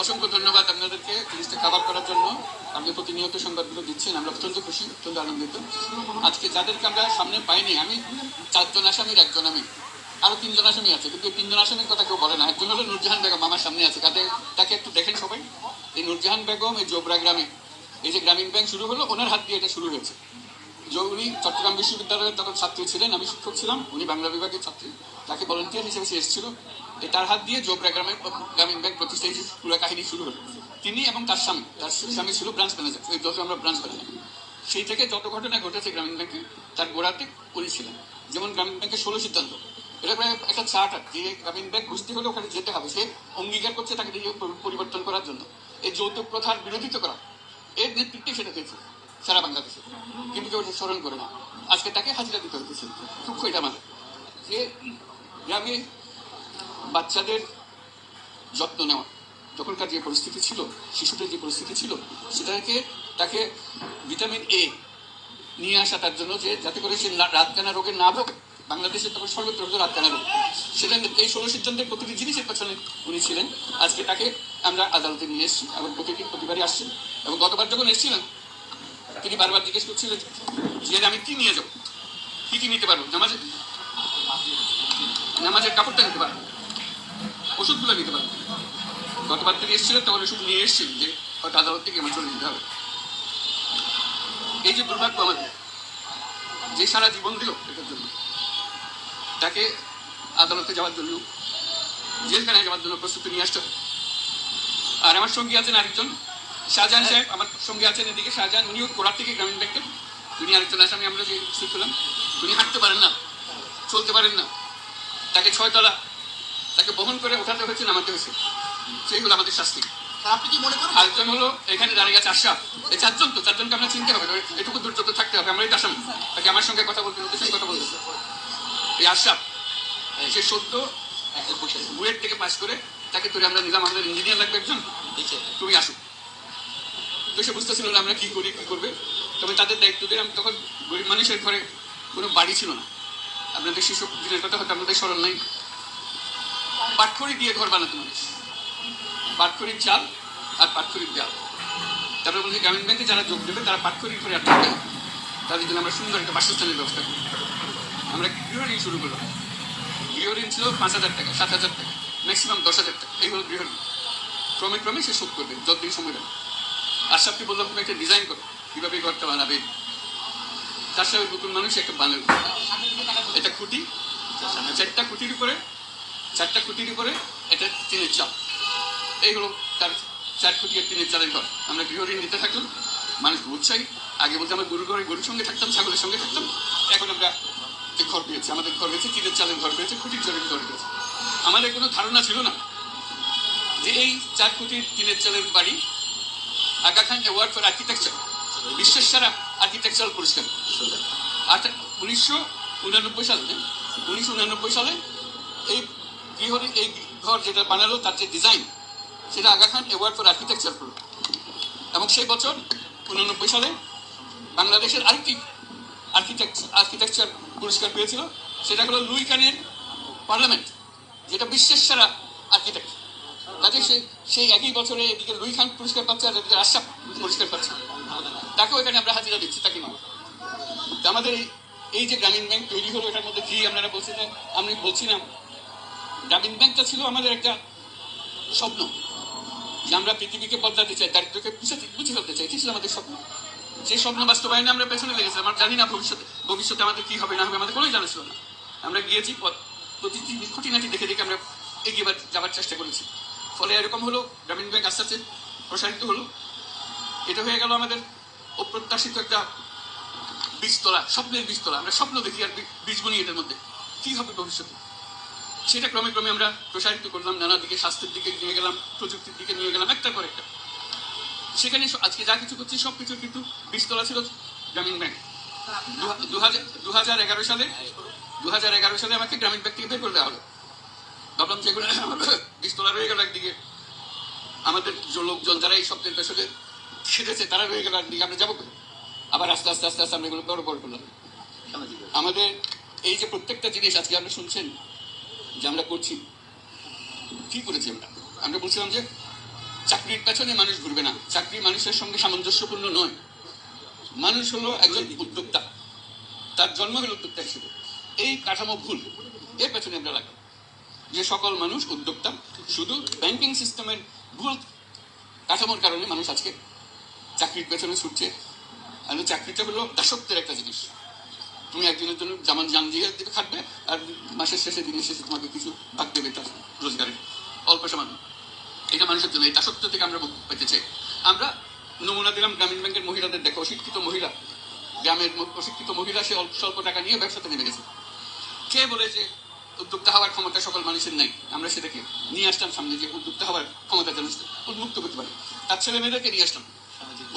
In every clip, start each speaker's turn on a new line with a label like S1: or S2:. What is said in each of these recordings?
S1: অসংখ্য ধন্যবাদ আপনাদেরকে জিনিসটা কাভার করার জন্য। আপনি প্রতিনিয়ত সংবাদগুলো দিচ্ছেন আমরা অত্যন্ত খুশি, অত্যন্ত আনন্দিত। আজকে যাদেরকে আমরা সামনে পাইনি, আমি চারজন আসামির, একজন আমি। আরও তিনজন আসামি আছে, কিন্তু তিনজন আসামির কথা কেউ বলে না। একজন হলো নুরজাহান বেগম, আমার সামনে আছে। তাতে, তাকে একটু দেখেন সবাই। এই নুরজাহান বেগম, এই জোবরা গ্রামে। এই যে গ্রামীণ ব্যাংক শুরু হলো, ওনার হাত দিয়ে এটা শুরু হয়েছে। যে উনি চট্টগ্রাম বিশ্ববিদ্যালয়ের তখন ছাত্রী ছিলেন, আমি শিক্ষক ছিলাম, উনি বাংলা বিভাগের ছাত্রী। তাকে ভলেন্টিয়ার হিসেবে সে এসেছিল। তার হাত দিয়ে জোবরা গ্রামের গ্রামীণ ব্যাংক প্রতিষ্ঠা পুরো কাহিনী শুরু হলো। তিনি এবং তার স্বামী তার স্বামী ছিল ব্রাঞ্চ ম্যানেজার ওই যত আমরা ব্রাঞ্চ ম্যানেজার সেই থেকে যত ঘটনা ঘটেছে গ্রামীণ ব্যাংকে, তার গোড়াতে উনি ছিলেন। যেমন গ্রামীণ ব্যাংকের ষোলো সিদ্ধান্ত। এটা প্রায় একটা চার্টার যে গ্রামীণ ব্যাংক ঘুষতে হলে ওখানে যেতে হবে। সে অঙ্গীকার করছে তাকে নিজে পরিবর্তন করার জন্য। এই যৌতুক প্রথার বিরোধিতা করা, এর নেতৃত্বে সেটা হয়েছে সারা বাংলাদেশে। কিন্তু কেউ স্মরণ করে না। আজকে তাকে হাজিরা দিতে হতেছে দুঃখ এটা আমাদের। যে গ্রামে বাচ্চাদের যত্ন নেওয়া। তখনকার যে পরিস্থিতি ছিল, শিশুদের যে পরিস্থিতি ছিল, সেটাকে, তাকে ভিটামিন এ নিয়ে আসা তার জন্য যে যাতে করে সে রাতকানা রোগে না ভোগে। বাংলাদেশে তখন সর্বত্র হতো রাতকানা রোগ। সেটা এই ষোলো সিদ্ধান্তের প্রতিটি জিনিসের পেছনে উনি ছিলেন। আজকে তাকে আমরা আদালতে নিয়ে এসেছি। এবং প্রতিটি প্রতিবারই আসছেন। এবং গতবার যখন এসেছিলেন, তিনি বারবার জিজ্ঞেস করছিলেন যে আমি কি নিয়ে যাব? কি কি নিতে পারব? নামাজের নামাজের কাপড়টা নিতে পারব? ওষুধগুলো নিতে পারব। গতবার তিনি এসেছিলেন তখন ওষুধ নিয়ে এসেছেন যে হয়তো আদালত থেকে আমার চলে যেতে হবে। এই যে দুর্ভাগ্য আমাদের যে সারা জীবন দিল এটার জন্য। তাকে আদালতে যাওয়ার জন্য জেলখানায় যাওয়ার জন্য প্রস্তুতি নিয়ে আসতে হবে। আর আমার সঙ্গী আছেন আরেকজন শাহজাহান সাহেব আমার সঙ্গে আছেন এদিকে। শাহজাহান উনিও কোলার থেকে গ্রামীণ ব্যাংকের তিনি আরেকজন আসামি আমরা যে হলাম উনি হাঁটতে পারেন না চলতে পারেন না। তাকে ছয়তলা তাকে বহন করে ওঠাতে হয়েছে নামাতে হয়েছে। সেইগুলো আমাদের শাস্তি।
S2: আপনি কি মনে করেন?
S1: আরেকজন হলো এখানে দাঁড়িয়ে গেছে আশরাফ। এই চারজন তো চারজনকে আমরা চিনতে হবে। এটুকু দুর্যত থাকতে হবে। আমরা এই আসামি। তাকে আমার সঙ্গে কথা বলতে ওদের সঙ্গে কথা বলতে এই আশরাফ সে সত্য বুয়েট থেকে পাস করে তাকে তুলে আমরা নিলাম আমাদের ইঞ্জিনিয়ার লাগবে একজন। তুমি আসো। তো সে বুঝতেছিল না আমরা কি করি কি করবে। তবে তাদের দায়িত্ব দিয়ে আমি তখন গরিব মানুষের ঘরে কোনো বাড়ি ছিল না। আপনাদের শিশু দিনের কথা হয়তো আপনাদের স্মরণ নাই। পাটখড়ি দিয়ে ঘর বানাতে মানুষ পাটখড়ির চাল আর পাটখড়ির দেওয়াল তারপরে বলছি গ্রামীণ ব্যাংকে যারা যোগ দেবে, তারা পাটখড়ির ঘরে আটকে দেবে তাদের জন্য আমরা সুন্দর একটা বাসস্থানের ব্যবস্থা করি আমরা গৃহ ঋণ শুরু করলাম। গৃহ ঋণ ছিল পাঁচ হাজার টাকা, সাত হাজার টাকা ম্যাক্সিমাম দশ হাজার টাকা। এই হলো গৃহ ঋণ ক্রমে ক্রমে সে শোধ করবে, যতদিন সময় লাগবে আশরাফকে বললাম, তুমি একটা ডিজাইন করো। কীভাবে ঘরটা বানাবে? তার সাথে নতুন মানুষ একটা বানাবে। এটা খুঁটি, চারটা খুঁটির উপরে চারটা খুঁটির উপরে এটা টিনের চাল। এই হলো তার চার খুঁটি আর টিনের চালের ঘর। আমরা গৃহঋণ নিতে থাকলাম, মানুষ উৎসাহী আগে বলতে আমরা গরু ঘরে গরুর সঙ্গে থাকতাম, ছাগলের সঙ্গে থাকতাম। এখন আমরা যে ঘর পেয়েছি, আমাদের ঘর পেয়েছে, টিনের চালের ঘর পেয়েছে, খুঁটির চালের ঘর পেয়েছে। আমাদের কোনো ধারণা ছিল না যে এই চার কোটির টিনের চালের বাড়ি Aga Khan award for architecture বিশ্বের সেরা আর্কিটেকচারাল পুরস্কার। উনিশশো উনানব্বই সালে, উনিশশো উনানব্বই সালে এই গৃহরি এই ঘর যেটা বানালো, তার যে ডিজাইন সেটা Aga Khan award for architecture পেল এবং সেই বছর উনানব্বই সালে বাংলাদেশের আরেকটি আর্কিটেকচার আর্কিটেকচার পুরস্কার পেয়েছিল, সেটা হলো লুই কানের পার্লামেন্ট যেটা বিশ্বের সেরা আর্কিটেক্ট কাজে সে সেই একই বছরে এদিকে লুই খান পুরস্কার পাচ্ছে আর এদিকে আশরাফ পুরস্কার পাচ্ছে। তাকেও এখানে আমরা হাজিরা দিচ্ছি, তাকে নিয়ে। আমাদের এই এই যে গ্রামীণ ব্যাংক তৈরি হলো, এটার মধ্যে কি আপনারা বলছিলেন? আমি বলছিলাম গ্রামীণ ব্যাংকটা ছিল আমাদের একটা স্বপ্ন যে আমরা পৃথিবীকে বদলাতে চাই, দারিদ্রকে বুঝাতে, বুঝে ফেলতে চাই। এটি ছিল আমাদের স্বপ্ন। যে স্বপ্ন বাস্তবায়নে আমরা পেছনে লেগেছিলাম, আমরা জানি না ভবিষ্যতে ভবিষ্যতে আমাদের কি হবে, না হবে, আমাদের কোনোই জানা ছিল না। আমরা গিয়েছি প্রতিটি খুঁটিনাটি দেখে দেখে আমরা এগিয়ে যাওয়ার চেষ্টা করেছি। ফলে এরকম হলো, গ্রামীণ ব্যাংক আস্তে আস্তে প্রসারিত হলো। এটা হয়ে গেল আমাদের অপ্রত্যাশিত একটা বীজতলা, স্বপ্নের বীজতলা। আমরা স্বপ্ন দেখি আর বীজ বুনি এটার মধ্যে। কি হবে ভবিষ্যতে? সেটা ক্রমে ক্রমে আমরা প্রসারিত করলাম, নানা দিকে, স্বাস্থ্যের দিকে নিয়ে গেলাম, প্রযুক্তির দিকে নিয়ে গেলাম, একটা পর একটা। সেখানে আজকে যা কিছু করছি, সব কিছু কিন্তু বীজতলা ছিল গ্রামীণ ব্যাংক। দু হাজার এগারো সালে, দু হাজার এগারো সালে আমাকে গ্রামীণ ব্যাংক থেকে বের করে দেওয়া হলো। ভাবলাম যেগুলো বীজতলা রয়ে গেল একদিকে। আমাদের যে লোকজন যারা এই স্বপ্নের পেছনে খেটেছে, তারা রয়ে গেল একদিকে, আমরা যাব আবার আস্তে আস্তে আস্তে আস্তে আমরা এগুলো বড় বড় করলাম। আমাদের এই যে প্রত্যেকটা জিনিস আজকে আপনি শুনছেন যে আমরা করছি, কি করেছি আমরা? আমরা বলছিলাম যে চাকরির পেছনে মানুষ ঘুরবে না। চাকরি মানুষের সঙ্গে সামঞ্জস্যপূর্ণ নয়। মানুষ হলো একজন উদ্যোক্তা। তার জন্ম হলো উদ্যোক্তা হিসেবে। এই কাঠামো ভুল। এর পেছনে আমরা লাগি। যে সকল মানুষ উদ্যোক্তা, শুধু ব্যাংকিং সিস্টেমের ভুল কাঠামোর কারণে মানুষ আজকে চাকরির পেছনে ছুটছে। আর চাকরিটা হলো দাসত্বের একটা জিনিস। তুমি একদিনের জন্য যেমন জান দিয়ে দিতে খাটবে আর মাসের শেষে দিনের শেষে তোমাকে কিছু ভাগ দেবে তার রোজগারে। অল্প সামান্য। এটা মানুষের জন্য এই দাসত্ব থেকে আমরা পেতে চাই আমরা নমুনা দিলাম গ্রামীণ ব্যাংকের মহিলাদের দেখো, অশিক্ষিত মহিলা। গ্রামের অশিক্ষিত মহিলা, সে অল্প স্বল্প টাকা নিয়ে ব্যবসাতে নেমে গেছে। কে বলে যে উদ্যোক্তা হওয়ার ক্ষমতা সকল মানুষের নাই? আমরা সেটাকে নিয়ে আসলাম সামনে যে উদ্যোক্তা হওয়ার ক্ষমতা যেন উন্মুক্ত করতে পারে? তার ছেলে মেয়েদেরকে নিয়ে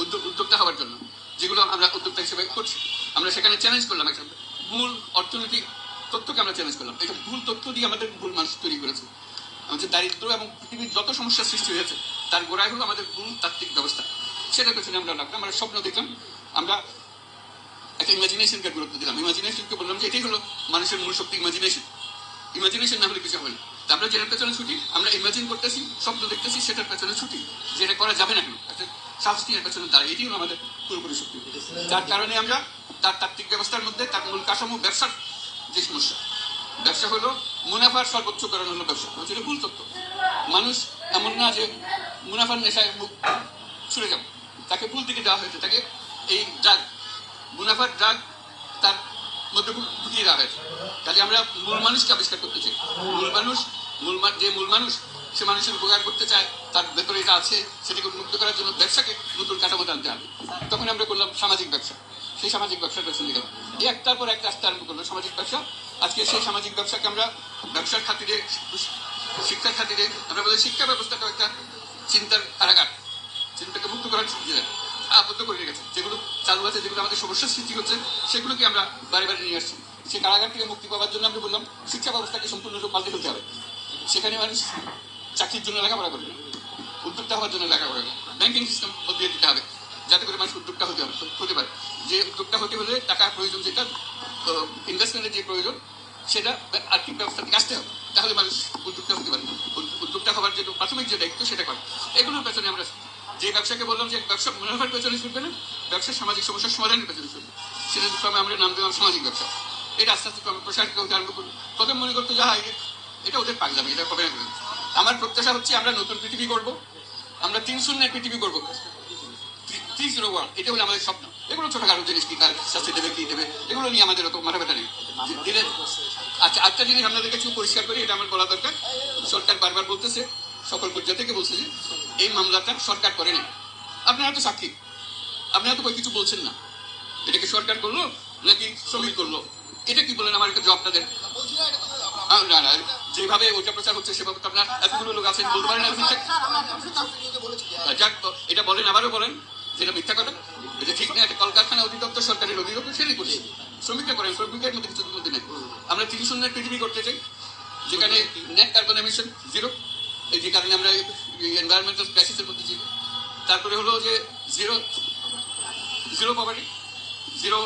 S1: উদ্যোগ উদ্যোক্তা হওয়ার জন্য, যেগুলো আমরা উদ্যোক্তা হিসেবে করছি। আমরা সেখানে চ্যালেঞ্জ করলাম একটা মূল অর্থনৈতিক তথ্যকে আমরা চ্যালেঞ্জ করলাম। এটা ভুল তথ্য দিয়ে আমাদের ভুল মানুষ তৈরি করেছে। আমাদের দারিদ্র এবং পৃথিবীর যত সমস্যার সৃষ্টি হয়েছে, তার গোড়ায় হলো আমাদের ভুল তাত্ত্বিক ব্যবস্থা। সেটার পেছনে আমরা লাগলাম আমরা স্বপ্ন দেখলাম। আমরা একটা ইমাজিনেশনকে গুরুত্ব দিলাম। ইমাজিনেশনকে বললাম যে এটাই হলো মানুষের মূল শক্তি ইমাজিনেশন ইমাজিনেশন না হলে কিছু হবে না। আমরা যেটার পেছনে ছুটি, আমরা ইমাজিন করতেছি, স্বপ্ন দেখতেছি, সেটার পেছনে ছুটি। যেটা করা যাবে না কেন? এর পেছনে দাঁড়ায়। এটি হলো আমাদের পুরোপুরি শক্তি। যার কারণে আমরা তার তাত্ত্বিক ব্যবস্থার মধ্যে, তার মূল কাঠামো, ব্যবসার যে সমস্যা, ব্যবসা হলো মুনাফার সর্বোচ্চকরণ হলো ব্যবসা। এটা ভুল তত্ত্ব। মানুষ এমন না যে মুনাফার নেশায় মুখ ছুড়ে যাবে। তাকে ভুল দিকে দেওয়া হয়েছে। তাকে এই ড্রাগ মুনাফার ড্রাগ তার মধ্যে ঢুকিয়ে দেওয়া হয়েছে। কাজে আমরা মূল মানুষকে আবিষ্কার করতে চাই। মূল মানুষ, মূল যে মূল মানুষ সে মানুষের উপকার করতে চায়, তার ভেতরে এটা আছে, সেটাকে উন্মুক্ত করার জন্য ব্যবসাকে নতুন কাঠামোতে আনতে হবে। তখন আমরা করলাম সামাজিক ব্যবসা। সেই সামাজিক ব্যবসার পেছনে গেলাম। এই একটার পর একটা আসতে আরম্ভ করল সামাজিক ব্যবসা। আজকে সেই সামাজিক ব্যবসাকে আমরা ব্যবসার খাতিরে, শিক্ষার খাতিরে, আমরা বলি শিক্ষা ব্যবস্থাটা একটা চিন্তার কারাগার। চিন্তাকে মুক্ত করার সুবিধা আবদ্ধ করে রেখেছে। যেগুলো চালু আছে, যেগুলো আমাদের সমস্যার সৃষ্টি হচ্ছে সেগুলোকে আমরা বারে বারে নিয়ে আসছি। সেই কারাগার থেকে মুক্তি পাওয়ার জন্য আমরা বললাম, শিক্ষা ব্যবস্থাকে সম্পূর্ণরূপে পাল্টে ফেলতে হবে। সেখানে মানুষ চাকরির জন্য লেখাপড়া করবে। উদ্যোক্তা হওয়ার জন্য লেখাপড়া করবে। ব্যাংকিং সিস্টেম বদলিয়ে দিতে হবে, যাতে করে মানুষ উদ্যোক্তা হতে হবে হতে পারে। যে উদ্যোক্তা হতে হলে টাকা প্রয়োজন, যেটা ইনভেস্টমেন্টের যে প্রয়োজন, সেটা আর্থিক ব্যবস্থা থেকে আসতে হবে। তাহলে মানুষ উদ্যোক্তা হতে পারে। উদ- উদ্যোক্তা হওয়ার যে প্রাথমিক যে দায়িত্ব, সেটা করে। এগুলোর পেছনে আমরা, যে ব্যবসাকে বললাম যে ব্যবসা মুনাফার পেছনে ছুটবে না ব্যবসার সামাজিক সমস্যার সমাধানের পেছনে ছুটবে। সেটা ক্রমে আমরা নাম দিলাম সামাজিক ব্যবসা। এটা আস্তে আস্তে প্রসারিত হতে আরম্ভ করব। প্রথম মনে করতো যা এটা ওদের পাগলামি, এটা হবে না। আমার প্রত্যাশা হচ্ছে আমরা নতুন পৃথিবী করব আমরা তিন শূন্যের পৃথিবী করব থ্রি জিরো ওয়ান এটা হলো আমাদের স্বপ্ন। এগুলো ছোটখাটো জিনিস কি কার শাস্তি দেবে কি দেবে এগুলো নিয়ে আমাদের অত মাথা ব্যথা নেই। দিনের আচ্ছা একটা জিনিস আপনাদের কাছে পরিষ্কার করি এটা আমার বলা দরকার। সরকার বারবার বলতেছে সকল পর্যায় থেকে বলছে যে এই মামলাটা সরকার করেনি আপনারা তো সাক্ষী। আপনারা তো কই কিছু বলছেন না। এটাকে সরকার করল নাকি শ্রমিক করল? এটা কি বলেন আমার একটা জব তাদের? আহ, না না যেভাবে ওটা প্রচার হচ্ছে সেভাবে আপনার এতগুলো লোক আছেন বলতে পারেন যাক এটা বলেন আবারও বলেন যেটা মিথ্যা কথা। এটা ঠিক না একটা কলকারখানা অধিদপ্তর সরকারের অধিদপ্তর সেটাই করছে শ্রমিকরা করেন শ্রমিকের মধ্যে কিছু মধ্যে নেই। আমরা তিন শূন্যের পৃথিবী করতে চাই যেখানে নেট কার্বন এমিশন জিরো এই যে কারণে আমরা এনভায়রনমেন্টাল ক্রাইসিসের মধ্যে জিরো তারপরে হলো যে জিরো জিরো পভার্টি জিরো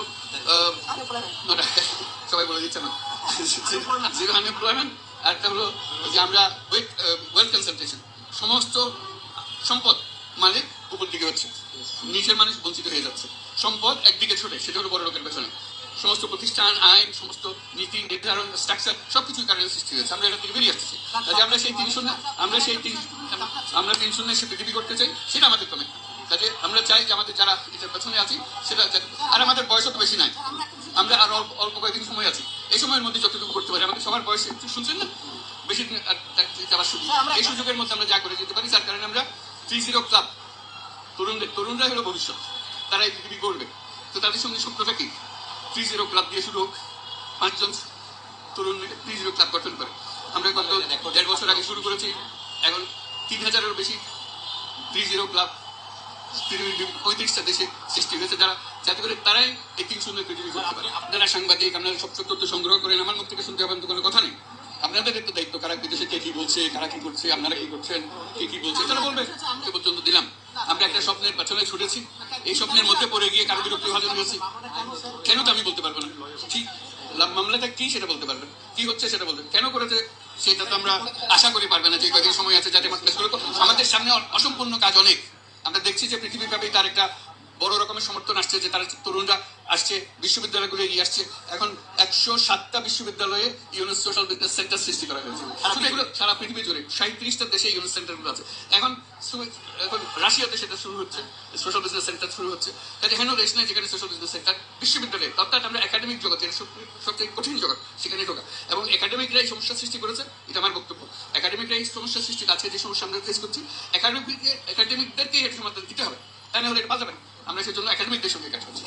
S1: সবাই বলে দিচ্ছে না। জিরো আনএমপ্লয়মেন্ট একটা হলো যে আমরা ওয়েলথ কনসেন্ট্রেশন সমস্ত সম্পদ মালিক উপর দিকে হচ্ছে। নিচের মানুষ বঞ্চিত হয়ে যাচ্ছে। সম্পদ একদিকে ছোটে সেটা হলো বড় লোকের পেছনে। সমস্ত প্রতিষ্ঠান আইন সমস্ত নীতি নির্ধারণ স্ট্রাকচার সবকিছুর কারণে সৃষ্টি হয়েছে। আমরা এটা থেকে বেরিয়ে আসতেছি। কাজে আমরা সেই তিন শূন্য আমরা সেই তিন আমরা তিন শূন্য সে পৃথিবী করতে চাই সেটা আমাদের কমে। কাজে আমরা চাই যে আমাদের যারা এটার পেছনে আছি সেটা আর আমাদের বয়স তো বেশি নাই। আমরা আর অল্প অল্প কয়েকদিন সময় আছি। এই সময়ের মধ্যে যতটুকু করতে পারি আমাদের সবার বয়স শুনছেন না? বেশি যাওয়ার সুযোগ এই সুযোগের মধ্যে আমরা যা করে যেতে পারি যার কারণে আমরা থ্রি জিরো ক্লাব তরুণদের তরুণরাই হলো ভবিষ্যৎ। তারা এই পৃথিবী করবে তো তাদের সঙ্গে স্বপ্নটা কি? থ্রি জিরো ক্লাব দিয়ে শুরু হোক পাঁচজন তরুণ মিলে থ্রি জিরো ক্লাব গঠন করে। আমরা গত দেড় বছর আগে শুরু করেছি এখন তিন হাজারেরও বেশি থ্রি জিরো ক্লাব পৃথিবীর পঁয়ত্রিশটা দেশে সৃষ্টি হয়েছে। যারা যাতে করে তারাই তিন শূন্য পৃথিবী করতে পারে। আপনারা সাংবাদিক, আপনারা সব সব তথ্য সংগ্রহ করেন, আমার মুখ থেকে শুনতে হবে তো কোনো কথা নেই। আপনাদের তো দায়িত্ব, কারা বিদেশে কে কি বলছে, কারা কি করছে, আপনারা কি করছেন, কে কি বলছে, তারা বলবে। এ পর্যন্ত দিলাম। আমরা একটা স্বপ্নের পেছনে ছুটেছি। এই স্বপ্নের মধ্যে পড়ে গিয়ে কারও বিরক্তি ভাজন হয়েছি। কেন তো আমি বলতে পারব না। ঠিক মামলাটা কি সেটা বলতে পারবেন? কি হচ্ছে সেটা বলবেন? কেন করেছে? সেটা তো আমরা আশা করি পারবে না যে কদিন সময় আছে যাতে আমাদের সামনে অসম্পূর্ণ কাজ অনেক। আমরা দেখছি যে পৃথিবীব্যাপী তার একটা বড় রকমের সমর্থন আসছে যে তারা তরুণরা আসছে বিশ্ববিদ্যালয়গুলো এগিয়ে আসছে। এখন একশো সাতটা বিশ্ববিদ্যালয়ে ইউনেস সোশ্যাল বিজনেস সেন্টার সৃষ্টি করা হয়েছে। শুধু এগুলো সারা পৃথিবী জুড়ে সাঁত্রিশটা দেশে ইউনেস সেন্টারগুলো আছে। এখন এখন রাশিয়াতে সেটা শুরু হচ্ছে সোশ্যাল বিজনেস সেন্টার শুরু হচ্ছে। কাজে হেন দেশ নাই যেখানে সোশ্যাল বিজনেস সেন্টার বিশ্ববিদ্যালয়ে অর্থাৎ আমরা একাডেমিক জগতের সবচেয়ে কঠিন জগৎ সেখানে ঢোকা। এবং একাডেমিকরা এই সমস্যা সৃষ্টি করেছে এটা আমার বক্তব্য। একাডেমিকরা এই সমস্যা সৃষ্টি আছে যে সমস্যা আমরা ফেস করছি একাডেমিক একাডেমিকদেরকে এর সমাধান দিতে হবে। তা না হলে এটা যাবে না। আমরা সেজন্য একাডেমিকদের সঙ্গে কাজ করছি।